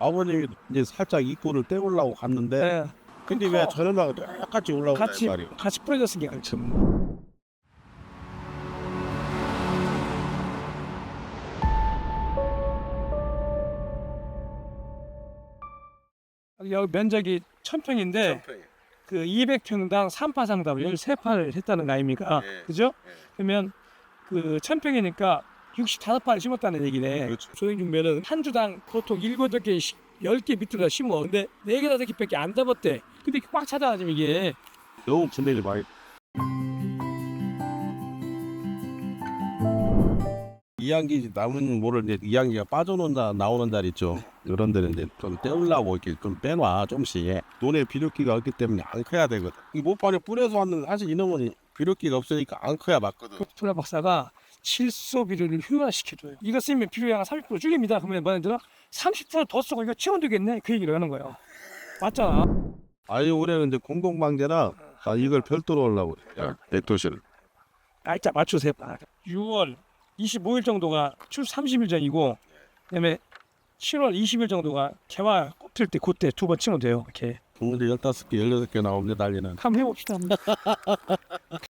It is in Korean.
아버님이 이제 살짝 입구를 떼우려고 갔는데 네. 근데 커. 왜 저녁마다 똑같이 올라오는 같이 말이에요. 같이 뿌려졌으니까 그렇죠. 여기 면적이 1000평인데 그 200평당 3파상답 13파를 했다는 거 아닙니까? 예. 그죠? 예. 그러면 그 1000평이니까 65파를 심었다는 얘기네. 그렇죠. 중면은 한 주당 보통 7, 8개, 10개 밑으로 심어. 근데 4개, 5개밖에 안 잡았대. 근데 꽉 차다 지금 이게. 너무 분해를 많이. 이양기 남은 모를 이제 이양기가 빠져놓는다 나오는 날 있죠. 이런 데는 이제 좀 떼우려고 이렇게 좀 빼놔 좀씩. 논에 비료기가 없기 때문에 안 커야 되거든. 이 못판에 뿌려서 왔는데 사실 이놈은 비료기가 없으니까 안 커야 맞거든. 투라 박사가 질소 비료를 효율화시켜줘요. 이거 쓰면 비료량 30% 줄입니다. 그러면 들어? 30%더 쓰고 이거 채워되겠네. 그 얘기를 하는 거예요. 맞잖아. 아니 올해는 이제 공동방제라 아, 이걸 별도로 하려고 그래. 야, 백도시를. 날짜 맞추세요. 6월 25일 정도가 출 30일 전이고 그다음에 7월 20일 정도가 개화 꽃필 때 그때 두 번 치면 돼요. 이렇게 오늘 15개, 16개 나오는데 난리는. 한번 해봅시다.